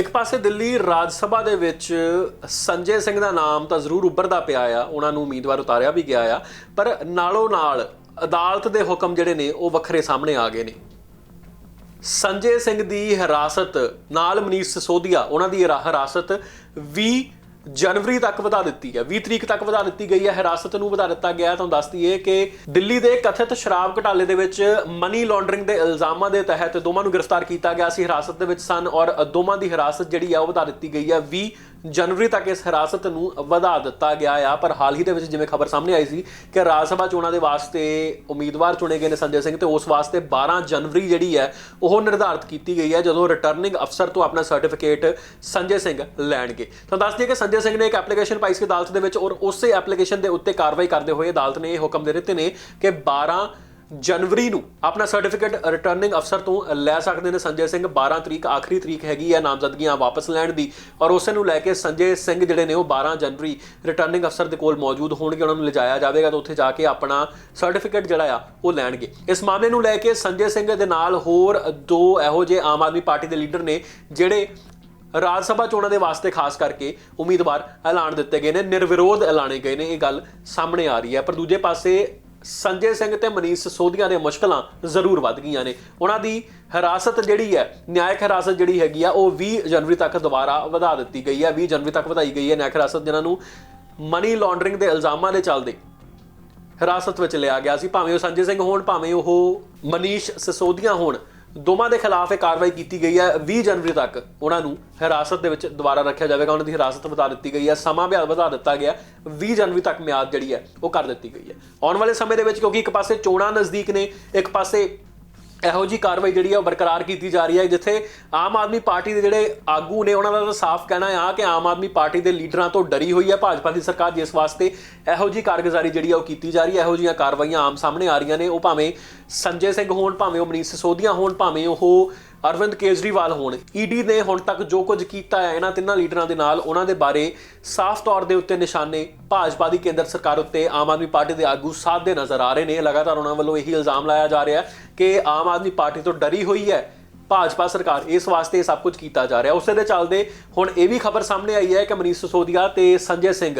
ਇੱਕ ਪਾਸੇ ਦਿੱਲੀ ਰਾਜ ਸਭਾ ਦੇ ਵਿੱਚ ਸੰਜੇ ਸਿੰਘ ਦਾ ਨਾਮ ਤਾਂ ਜ਼ਰੂਰ ਉੱਭਰਦਾ ਪਿਆ ਆ, ਉਹਨਾਂ ਨੂੰ ਉਮੀਦਵਾਰ ਉਤਾਰਿਆ ਵੀ ਗਿਆ ਆ, ਪਰ ਨਾਲੋਂ ਨਾਲ ਅਦਾਲਤ ਦੇ ਹੁਕਮ ਜਿਹੜੇ ਨੇ, ਉਹ ਵੱਖਰੇ ਸਾਹਮਣੇ ਆ ਗਏ ਨੇ। ਸੰਜੇ ਸਿੰਘ ਦੀ ਹਿਰਾਸਤ ਨਾਲ ਮਨੀਸ਼ ਸਿਸੋਦੀਆ, ਉਹਨਾਂ ਦੀ ਹਿਰਾ- ਹਿਰਾਸਤ 20 ਜਨਵਰੀ ਤੱਕ ਵਧਾ ਦਿੱਤੀ ਹੈ 20 ਤਰੀਕ ਤੱਕ ਵਧਾ ਦਿੱਤੀ ਗਈ ਹੈ, ਹਿਰਾਸਤ ਨੂੰ ਵਧਾ ਦਿੱਤਾ ਗਿਆ ਤੁਹਾਨੂੰ ਦੱਸ ਦਈਏ ਕਿ ਦਿੱਲੀ ਦੇ ਕਥਿਤ ਸ਼ਰਾਬ ਘਟਾਲੇ ਦੇ ਵਿੱਚ ਮਨੀ ਲਾਂਡਰਿੰਗ ਦੇ ਇਲਜ਼ਾਮਾਂ ਦੇ ਤਹਿਤ ਦੋਵਾਂ ਨੂੰ ਗ੍ਰਿਫਤਾਰ ਕੀਤਾ ਗਿਆ ਸੀ। ਹਿਰਾਸਤ ਦੇ ਵਿੱਚ ਸਨ ਔਰ ਦੋਵਾਂ ਦੀ ਹਿਰਾਸਤ ਜਿਹੜੀ ਆ ਉਹ ਵਧਾ ਦਿੱਤੀ ਗਈ ਹੈ 20 ਜਨਵਰੀ ਤੱਕ ਇਸ ਹਿਰਾਸਤ ਨੂੰ ਵਧਾ ਦਿੱਤਾ ਗਿਆ ਆ, ਪਰ ਹਾਲ ਹੀ ਦੇ ਵਿੱਚ ਜਿਵੇਂ ਖਬਰ ਸਾਹਮਣੇ ਆਈ ਸੀ ਕਿ ਰਾਜ ਸਭਾ ਚੋਣਾਂ ਦੇ ਵਾਸਤੇ ਉਮੀਦਵਾਰ ਚੁਣੇ ਗਏ ਨੇ ਸੰਜੇ ਸਿੰਘ ਤੇ ਉਸ ਵਾਸਤੇ 12 ਜਨਵਰੀ ਜਿਹੜੀ ਹੈ, ਉਹ ਨਿਰਧਾਰਤ ਕੀਤੀ ਗਈ ਹੈ ਜਦੋਂ ਰਿਟਰਨਿੰਗ ਅਫਸਰ ਤੋਂ ਆਪਣਾ ਸਰਟੀਫਿਕੇਟ ਸੰਜੇ ਸਿੰਘ ਲੈਣਗੇ। ਤਾਂ ਦੱਸ ਦਈਏ ਕਿ ਸੰਜੇ ਸਿੰਘ ਨੇ ਇੱਕ ਐਪਲੀਕੇਸ਼ਨ ਪਾਈ ਸੀ ਅਦਾਲਤ ਦੇ ਵਿੱਚ ਔਰ ਉਸੇ ਐਪਲੀਕੇਸ਼ਨ ਦੇ ਉੱਤੇ ਕਾਰਵਾਈ ਕਰਦੇ ਹੋਏ ਅਦਾਲਤ ਨੇ ਇਹ ਹੁਕਮ ਦੇ ਦਿੱਤੇ ਨੇ ਕਿ 12 ਜਨਵਰੀ ਨੂੰ ਆਪਣਾ ਸਰਟੀਫਿਕੇਟ ਰਿਟਰਨਿੰਗ ਅਫਸਰ ਤੋਂ ਲੈ ਸਕਦੇ ਨੇ ਸੰਜੇ ਸਿੰਘ। 12 ਤਰੀਕ, ਆਖਰੀ ਤਰੀਕ ਹੈਗੀ ਆ ਨਾਮਜ਼ਦਗੀਆਂ ਵਾਪਸ ਲੈਣ ਦੀ। ਔਰ ਉਸੇ ਨੂੰ ਲੈ ਕੇ ਸੰਜੇ ਸਿੰਘ ਜਿਹੜੇ ਨੇ ਉਹ 12 ਜਨਵਰੀ ਰਿਟਰਨਿੰਗ ਅਫਸਰ ਦੇ ਕੋਲ ਮੌਜੂਦ ਹੋਣਗੇ। ਉਹਨਾਂ ਨੂੰ ਲਿਜਾਇਆ ਜਾਵੇਗਾ ਤਾਂ ਉੱਥੇ ਜਾ ਕੇ ਆਪਣਾ ਸਰਟੀਫਿਕੇਟ ਜਿਹੜਾ ਆ, ਉਹ ਲੈਣਗੇ। ਇਸ ਮਾਮਲੇ ਨੂੰ ਲੈ ਕੇ ਸੰਜੇ ਸਿੰਘ ਦੇ ਨਾਲ ਹੋਰ ਦੋ ਇਹੋ ਜਿਹੇ ਆਮ ਆਦਮੀ ਪਾਰਟੀ ਦੇ ਲੀਡਰ ਨੇ, ਜਿਹੜੇ ਰਾਜ ਸਭਾ ਚੋਣਾਂ ਦੇ ਵਾਸਤੇ ਖਾਸ ਕਰਕੇ ਉਮੀਦਵਾਰ ਐਲਾਨ ਦਿੱਤੇ ਗਏ ਨੇ। ਨਿਰਵਿਰੋਧ ਐਲਾਨੇ ਗਏ ਨੇ। ਇਹ ਗੱਲ ਸਾਹਮਣੇ ਆ ਰਹੀ ਹੈ। ਪਰ ਦੂਜੇ ਪਾਸੇ ਸੰਜੇ ਸਿੰਘ ਤੇ ਮਨੀਸ਼ ਸੋਧੀਆਂ ਦੇ ਮੁਸ਼ਕਲਾਂ ਜ਼ਰੂਰ ਵੱਧ ਗਈਆਂ ਨੇ। ਉਹਨਾਂ ਦੀ ਹਿਰਾਸਤ ਜਿਹੜੀ ਹੈ, ਨਿਆਇਕ ਹਿਰਾਸਤ ਜਿਹੜੀ ਹੈਗੀ ਆ, ਉਹ 20 ਜਨਵਰੀ ਤੱਕ ਦੁਬਾਰਾ ਵਧਾ ਦਿੱਤੀ ਗਈ ਹੈ। 20 ਜਨਵਰੀ ਤੱਕ ਵਧਾਈ ਗਈ ਹੈ ਨਿਆਇਕ ਹਿਰਾਸਤ, ਜਿਨ੍ਹਾਂ ਨੂੰ ਮਨੀ ਲਾਂਡਰਿੰਗ ਦੇ ਇਲਜ਼ਾਮਾਂ ਦੇ ਚੱਲਦੇ ਹਿਰਾਸਤ ਵਿੱਚ ਲਿਆ ਗਿਆ ਸੀ। ਭਾਵੇਂ ਉਹ ਸੰਜੇ ਸਿੰਘ ਹੋਣ, ਭਾਵੇਂ ਉਹ ਮਨੀਸ਼ ਸਿਸੋਦੀਆ ਹੋਣ ਦੋਵਾਂ ਦੇ ਖਿਲਾਫ ਇਹ ਕਾਰਵਾਈ ਕੀਤੀ ਗਈ ਹੈ। 20 ਜਨਵਰੀ ਤੱਕ ਉਹਨਾਂ ਨੂੰ ਹਿਰਾਸਤ ਦੇ ਵਿੱਚ ਦੁਬਾਰਾ ਰੱਖਿਆ ਜਾਵੇਗਾ। ਉਹਨਾਂ ਦੀ ਹਿਰਾਸਤ ਵਧਾ ਦਿੱਤੀ ਗਈ ਹੈ। ਸਮਾਂ ਵੀ ਵਧਾ ਦਿੱਤਾ ਗਿਆ। 20 ਜਨਵਰੀ ਤੱਕ ਮਿਆਦ ਜਿਹੜੀ ਹੈ, ਉਹ ਕਰ ਦਿੱਤੀ ਗਈ ਹੈ। ਆਉਣ ਵਾਲੇ ਸਮੇਂ ਦੇ ਵਿੱਚ ਕਿਉਂਕਿ ਇੱਕ ਪਾਸੇ ਚੋਣਾਂ ਨਜ਼ਦੀਕ ਨੇ, ਇੱਕ ਪਾਸੇ ਇਹੋ ਜੀ ਕਾਰਵਾਈ ਜਿਹੜੀ ਆ ਉਹ ਬਰਕਰਾਰ ਕੀਤੀ ਜਾ ਰਹੀ ਹੈ, ਜਿੱਥੇ ਆਮ ਆਦਮੀ ਪਾਰਟੀ ਦੇ ਜਿਹੜੇ ਆਗੂ ਨੇ, ਉਹਨਾਂ ਦਾ ਤਾਂ ਸਾਫ਼ ਕਹਿਣਾ ਆ ਕਿ ਆਮ ਆਦਮੀ ਪਾਰਟੀ ਦੇ ਲੀਡਰਾਂ ਤੋਂ ਡਰੀ ਹੋਈ ਹੈ। ਭਾਜਪਾ ਦੀ ਸਰਕਾਰ ਜਿਸ ਵਾਸਤੇ ਇਹੋ ਜੀ ਕਾਰਗੁਜ਼ਾਰੀ ਜਿਹੜੀ ਆ ਉਹ ਕੀਤੀ ਜਾ ਰਹੀ ਹੈ, ਇਹੋ ਜੀਆਂ ਕਾਰਵਾਈਆਂ ਆਮ ਸਾਹਮਣੇ ਆ ਰਹੀਆਂ ਨੇ। ਉਹ ਭਾਵੇਂ ਸੰਜੇ ਸਿੰਘ ਹੋਣ, ਭਾਵੇਂ ਉਹ ਮਨੀਸ਼ ਸਿਸੋਦੀਆ ਹੋਣ, ਭਾਵੇਂ ਉਹ ਅਰਵਿੰਦ ਕੇਜਰੀਵਾਲ ਹੋਣ। ਈਡੀ ਨੇ ਹੁਣ ਤੱਕ ਜੋ ਕੁਝ ਕੀਤਾ ਹੈ, ਇਹਨਾਂ ਤਿੰਨਾਂ ਲੀਡਰਾਂ ਦੇ ਨਾਲ ਉਹਨਾਂ ਦੇ ਬਾਰੇ ਸਾਫ਼ ਤੌਰ ਦੇ ਉੱਤੇ ਨਿਸ਼ਾਨੇ ਭਾਜਪਾ ਦੀ ਕੇਂਦਰ ਸਰਕਾਰ ਉੱਤੇ ਆਮ ਆਦਮੀ ਪਾਰਟੀ ਦੇ ਆਗੂ ਸਾਧਦੇ ਨਜ਼ਰ ਆ ਰਹੇ ਨੇ। ਲਗਾਤਾਰ ਉਹਨਾਂ ਵੱਲੋਂ ਇਹੀ ਇਲਜ਼ਾਮ ਲਾਇਆ ਜਾ ਰਿਹਾ ਹੈ ਕਿ ਆਮ ਆਦਮੀ ਪਾਰਟੀ ਤੋਂ ਡਰੀ ਹੋਈ ਹੈ। ਭਾਜਪਾ ਸਰਕਾਰ ਇਸ ਵਾਸਤੇ ਇਹ ਸਭ ਕੁਝ ਕੀਤਾ ਜਾ ਰਿਹਾ। ਉਸੇ ਦੇ ਚੱਲਦੇ ਹੁਣ ਇਹ ਵੀ ਖਬਰ ਸਾਹਮਣੇ ਆਈ ਹੈ ਕਿ ਮਨੀਸ਼ ਸਿਸੋਦੀਆ ਤੇ ਸੰਜੇ ਸਿੰਘ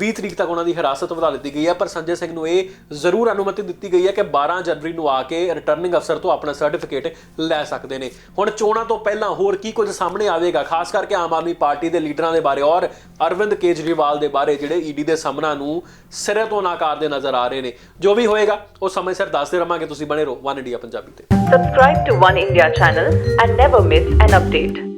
20 ਤਰੀਕ ਤੱਕ ਉਹਨਾਂ ਦੀ ਹਿਰਾਸਤ ਵਧਾ ਦਿੱਤੀ ਗਈ ਹੈ, ਪਰ ਸੰਜੇ ਸਿੰਘ ਨੂੰ ਇਹ ਜ਼ਰੂਰ ਅਨੁਮਤੀ ਦਿੱਤੀ ਗਈ ਹੈ ਕਿ 12 ਜਨਵਰੀ ਨੂੰ ਆ ਕੇ ਰਿਟਰਨਿੰਗ ਅਫਸਰ ਤੋਂ ਆਪਣਾ ਸਰਟੀਫਿਕੇਟ ਲੈ ਸਕਦੇ ਨੇ। ਹੁਣ ਚੋਣਾਂ ਤੋਂ ਪਹਿਲਾਂ ਹੋਰ ਕੀ ਕੁਝ ਸਾਹਮਣੇ ਆਵੇਗਾ, ਖਾਸ ਕਰਕੇ ਆਮ ਆਦਮੀ ਪਾਰਟੀ ਦੇ ਲੀਡਰਾਂ ਦੇ ਬਾਰੇ ਔਰ ਅਰਵਿੰਦ ਕੇਜਰੀਵਾਲ ਦੇ ਬਾਰੇ ਜਿਹੜੇ ਈਡੀ ਦੇ ਸਾਹਮਣਾ ਨੂੰ ਸਿਰੇ ਤੋਂ ਨਾਕਾਰਦੇ ਨਜ਼ਰ ਆ ਰਹੇ ਨੇ। ਜੋ ਵੀ ਹੋਏਗਾ, ਉਹ ਸਮੇਂ ਸਿਰ ਦੱਸਦੇ ਰਵਾਂਗੇ। ਤੁਸੀਂ ਬਣੇ ਰਹੋ ਵਨ ਇੰਡੀਆ ਪੰਜਾਬੀ ਤੇ। Subscribe to one India channel and never miss an update.